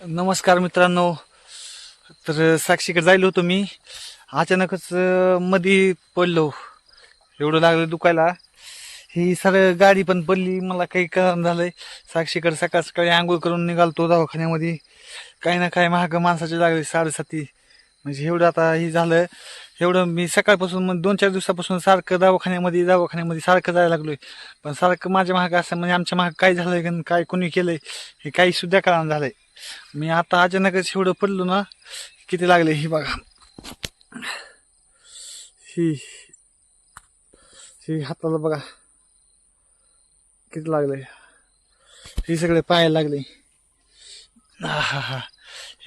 नमस्कार मित्रांनो. तर साक्षीकडे जायलो होतो मी. अचानकच मधी मध्ये पडलो. एवढं लागलं दुखायला. ही सर गाडी पण पडली. मला काही कारण झालंय. साक्षीकडे सकाळ सकाळी आंघोळ करून निघालतो दवाखान्यामध्ये. काही ना काही महाग माणसाचे लागले साडेसाती. म्हणजे एवढं आता हे झालं. एवढं मी सकाळपासून मग दोन चार दिवसापासून सारखं दवाखान्यामध्ये दवाखान्यामध्ये सारखं जायला लागलोय. पण सारखं माझ्या महाग असं म्हणजे आमच्या महाग काय झालंय का काय कोणी केलंय हे काही सुद्धा कारण झालंय. मी आता अचानकच एवढं पडलो ना किती लागले ही बघा. ही ही हाताला बघा. किती लागले? हे सगळे पायाला लागले. हा हा.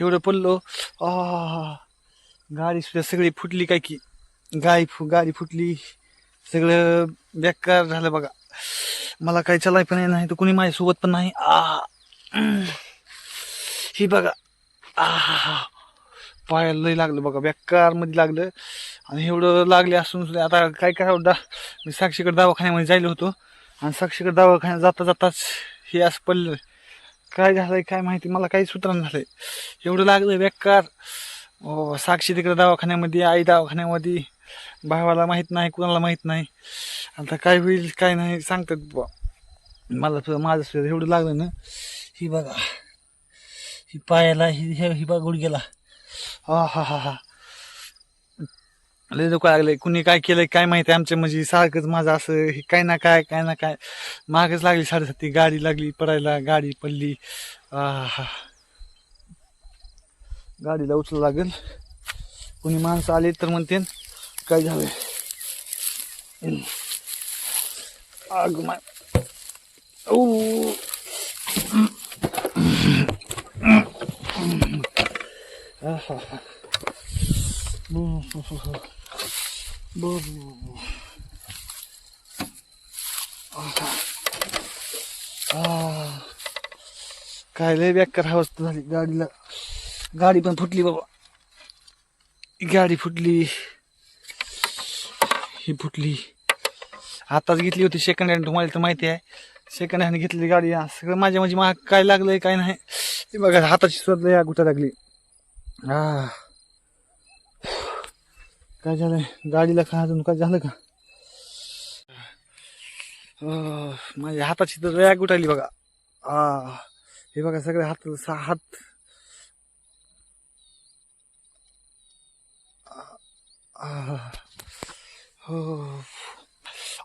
एवढं पडलो. गाडी सुद्धा सगळी फुटली काय की. गाय फु गाडी फुटली. सगळं बेकार झालं बघा. मला काही चलाय पण नाही तर कुणी माझ्यासोबत पण नाही. आ ही बघा. आ पायाला लय लागलं बघा. बेकारमध्ये लागलं. आणि एवढं लागले असून सुद्धा आता काय करावं? डा मी साक्षीकडे दवाखान्यामध्ये जायलो होतो. आणि साक्षीकडे दवाखान्यात जाता जाताच हे असं पडलं. काय झालंय काय माहिती? मला काही सूत्र झालंय. एवढं लागलं बेकार. ओ साक्षी तिकडे दवाखान्यामध्ये आई दवाखान्यामध्ये. भावाला माहीत नाही कुणाला माहीत नाही. आता काय होईल काय नाही सांगतात बुवा. मला सुद्धा माझं सुद्धा एवढं लागलं ना. ही बघा. ही पायाला ही हे ही बघा गुडघ्याला हा हा हा हा. लय दुखा लागले कुणी काय केलंय काय माहिती आमच्या म्हणजे सारखंच माझं असं हे काय ना काय काय ना काय. मागच लागली साडेसाती गाडी लागली पडायला गाडी पडली. हा. गाडीला उचला लागेल. कुणी माणसं आले तर म्हणते काय झालंय? आग माय. ओ आहा. बो- बो- बो- बो- बो- बो. आहा. आह. काय लय बेकार अवस्था झाली गाडीला. गाडी पण फुटली बाबा. गाडी फुटली. ही फुटली. आताच घेतली होती सेकंड हँड तुम्हाला तर माहिती आहे. सेकंड हँड घेतलेली गाडी सगळं माझ्या म्हणजे महाग काय लागलंय काय नाही. हे बघा हाताची सुद्धा या गुटा लागली. आ काय झालंय? गाडीला का अजून? काय झालं का? माझ्या हाताची तर रॅग उठाली बघा. आ हे बघा सगळे हात सहा हात. हो.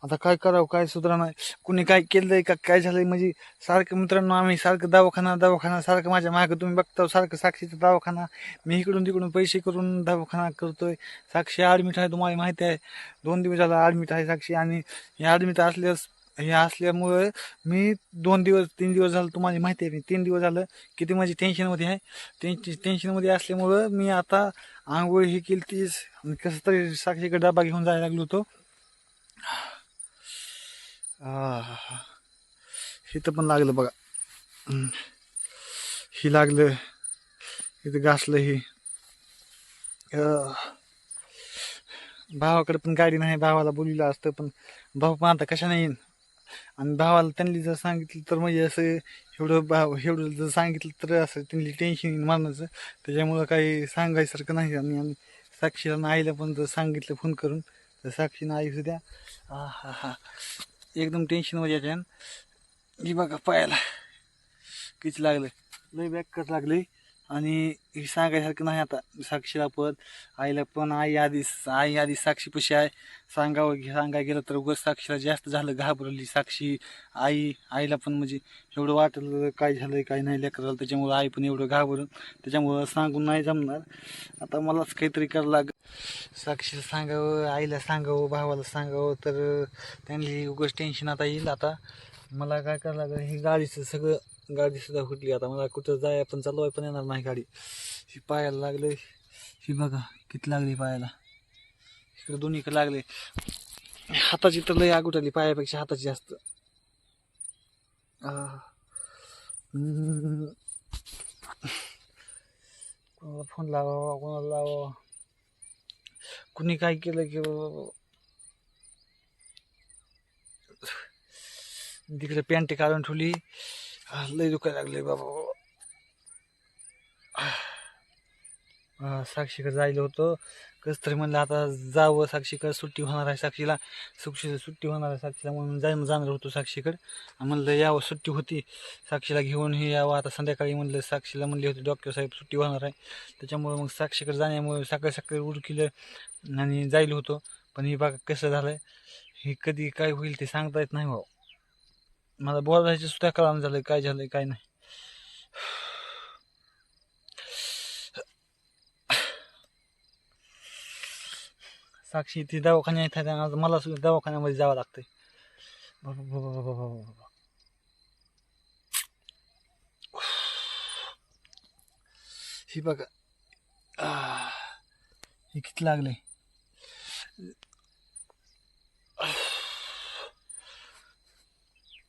आता काय करावं? काय सुधारा नाही कुणी काय केलंय का काय झालंय? म्हणजे सारखं मित्रांनो आम्ही सारखं दवाखाना दवाखाना सारखं माझ्या मागं तुम्ही बघता सारखं साक्षीचा दवाखाना. मी इकडून तिकडून पैसे करून दवाखाना करतोय. साक्षी ॲडमिट आहे तुम्हाला माहिती आहे. दोन दिवस झाला ॲडमिट आहे साक्षी आणि हे ॲडमिट असल्यास हे असल्यामुळं मी दोन दिवस तीन दिवस झालं तुम्हाला माहिती आहे तीन दिवस झालं किती माझी टेन्शनमध्ये आहे. टेन्शन टेन्शनमध्ये असल्यामुळं मी आता आंघोळ ही केली तीच कसं तरी साक्षीकडे डबा घेऊन जायला लागलो होतो. इथं पण लागलं बघा. ही लागलं. इथं घासलं ही. भावाकडे पण गाडी नाही भावाला बोलिलं असतं पण भाऊ पण आता नाही. येईन आणि भावाला त्यांनी जर सांगितलं तर म्हणजे असं एवढं भाव एवढं जर सांगितलं तर असं त्यांनी टेन्शन येईन मारण्याचं त्याच्यामुळं काही सांगायसारखं नाही. आणि आम्ही साक्षीला आईला पण जर सांगितलं फोन करून तर साक्षीनं आई सुद्धा हा हा हा एकदम टेन्शनमध्ये याच्यान ही बघा पायाला. किती लागलं. लय बॅकच लागली. आणि हे सांगायसारखं नाही आता. साक्षीला पण आईला पण आई आधी आई आधी साक्षीपाशी आहे. सांगावं सांगायला सांगाय गेलं तर उगाच साक्षीला जास्त झालं घाबरली साक्षी. आई आईला पण म्हणजे एवढं वाटलं काय झालं काय नाही लेकराला. त्याच्यामुळं आई पण एवढं घाबरून त्याच्यामुळं सांगून नाही जमणार. आता मलाच काहीतरी करावं लाग साक्षीला सांगावं आईला सांगावं भावाला सांगावं तर त्यांनी उगाच टेन्शन आता येईल आता. मला काय करावं लागेल हे गाडीचं सगळं गाडी सुद्धा फुटली. आता मला कुठं जाय पण चालवाय पण येणार नाही गाडी. ही पायाला लागले. ही बघा किती लागली पायाला. इकडे दोन्हीकडे लागले. हाताची तर लय आग पायापेक्षा हाताची जास्त. कोणाला फोन लावावा कोणाला लावावा. कुणी काय केलं की बाबा. तिकडे पॅन्ट काढून ठेवली. Ah, लय दुखायला लागले बाबा. साक्षीकडे जायला होतं. कसं तरी म्हणलं आता जावं साक्षीकडे सुट्टी होणार आहे साक्षीला. सुक्षी सुट्टी होणार आहे साक्षीला म्हणून जाय जाणार होतो साक्षीकडे म्हणलं यावं सुट्टी होती. साक्षीला घेऊन हे यावं. आता संध्याकाळी म्हणलं साक्षीला म्हणले होते डॉक्टर साहेब सुट्टी होणार आहे. त्याच्यामुळे मग साक्षीकडे जाण्यामुळे सकाळी सकाळी उडकिलं आणि जायला होतो. पण हे बघा कसं झालं हे कधी काय होईल ते सांगता येत नाही भाऊ. मला बोलायचं सुद्धा कळानं झालं काय झालं काय नाही साक्षी ती दवाखान्यात आहे मला सुद्धा दवाखान्यामध्ये जावं लागतंय ही बघा हे किती लागले बाबा बाबा बाबा बाबा बाबा हा,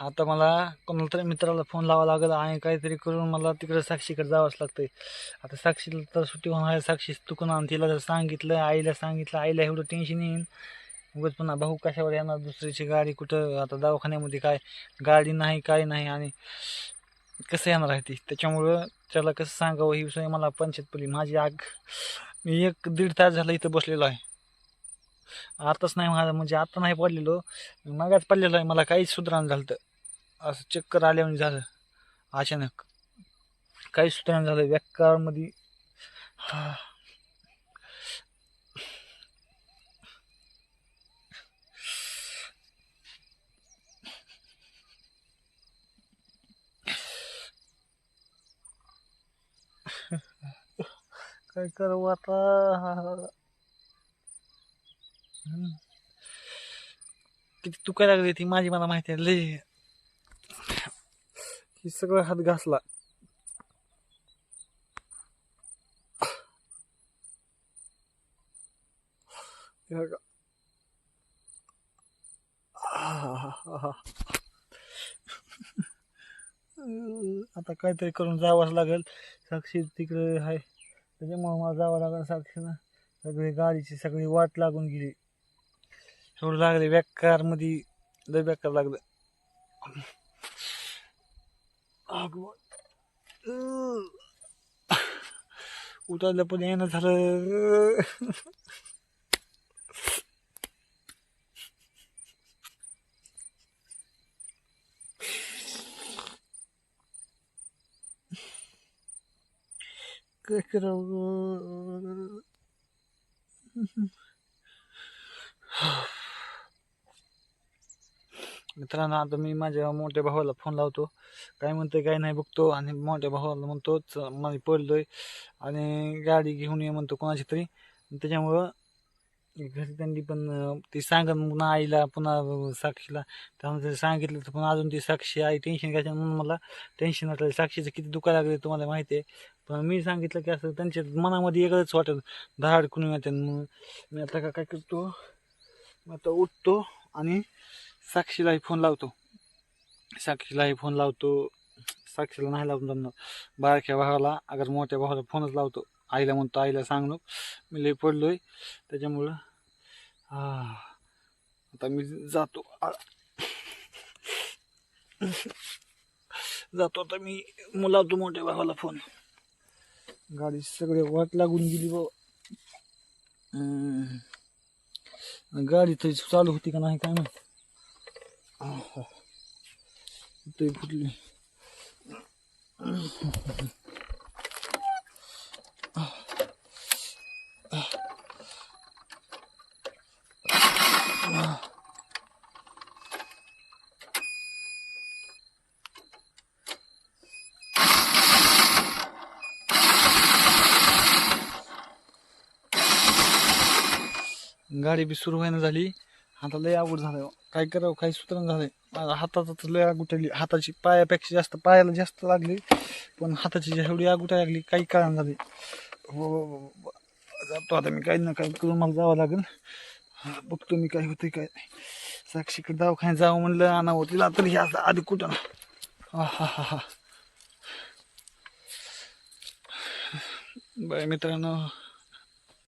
आता मला कोणाला तरी मित्राला फोन लावा लागेल. आणि काहीतरी करून मला तिकडे साक्षीकडे जावंच लागतंय. आता साक्षीला तर सुट्टी होणार आहे. साक्षी चुकून आणि तिला जर सांगितलं आईला सांगितलं आईला एवढं टेन्शन येईन. उगाच पुन्हा भाऊ कशावर येणार? दुसरीची गाडी कुठं? आता दवाखान्यामध्ये काय? गाडी नाही काय नाही आणि कसं येणार आहे ती? त्याच्यामुळं त्याला कसं सांगावं? ही विषय मला पंचायत पडली माझी आग. मी एक दीड तास झाला इथं बसलेलो आहे. आताच नाही माझं म्हणजे आता नाही पडलेलो. मागाच पडलेलो आहे मला काहीच सुधारणा झालं तर. असं चक्कर आल्यावर झालं अचानक. काहीच सुधारणा झालं व्याकारमध्ये काय करावं आता? किती तुका लागली ती माझी मला माहिती आहे लय हे सगळं हात घासला. आता काहीतरी करून जावंच लागेल. साक्षी तिकडे आहे. त्याच्यामुळं मला जावं लागलं साक्षीनं सगळी गाडीची सगळी वाट लागून गेली. एवढं लागले बेकारमध्ये लय बेकार लागलं. उतरलं पण येणं झालं. काय करावं मित्रांनो आता मी माझ्या मोठ्या भावाला फोन लावतो. काय म्हणतोय काय नाही बघतो. आणि मोठ्या भावाला म्हणतोच मला पडलोय. आणि गाडी घेऊन ये म्हणतो कोणाची तरी. त्याच्यामुळं घरी त्यांनी पण अं, ती सांगत पुन्हा आईला पुन्हा साक्षीला. त्यानंतर सांगितलं तर पण अजून ती साक्षी आई टेन्शन घ्यायच्या म्हणून मला टेन्शन वाटलं साक्षीचं किती दुखायला लागले तुम्हाला माहिती आहे. पण मी सांगितलं की असं त्यांच्या मनामध्ये एकच वाटत धाड कुणी येते म्हणून मी आता का- काय करतो मग आता उठतो आणि साक्षीलाही फोन लावतो. साक्षीलाही फोन लावतो. साक्षीला नाही लावून जमणार. बारक्या भावाला अगर मोठ्या भावाला फोनच लावतो. आईला म्हणतो आईला सांगणं मी लई पडलोय. त्याच्यामुळं हा आता मी जातो. जातो आता मी लावतो मोठ्या भावाला फोन. गाडी सगळे वाट लागून गेली बाबा गाडी तरी चालू होती का नाही काय माहीत? ते फुटली. गाडी बी सुरू व्हायला झाली. आता लय आवड झालं हो. काय करावं काही सुधारण झालंय. माझ्या हातात तर लय आगुटली हाताची पायापेक्षा जास्त पायाला जास्त लागली. पण हाताची एवढी आगुटा लागली काही कारण झाली हो, हो, हो जातो आता मी. काही ना काही करून मला जावं लागेल. बघतो मी काय होते काय नाही. साक्षीकडे दवाखान्यात जावं म्हणलं आणावं तिला. तर हे असं आधी कुठं हा हा हा हा. बाय मित्रांनो.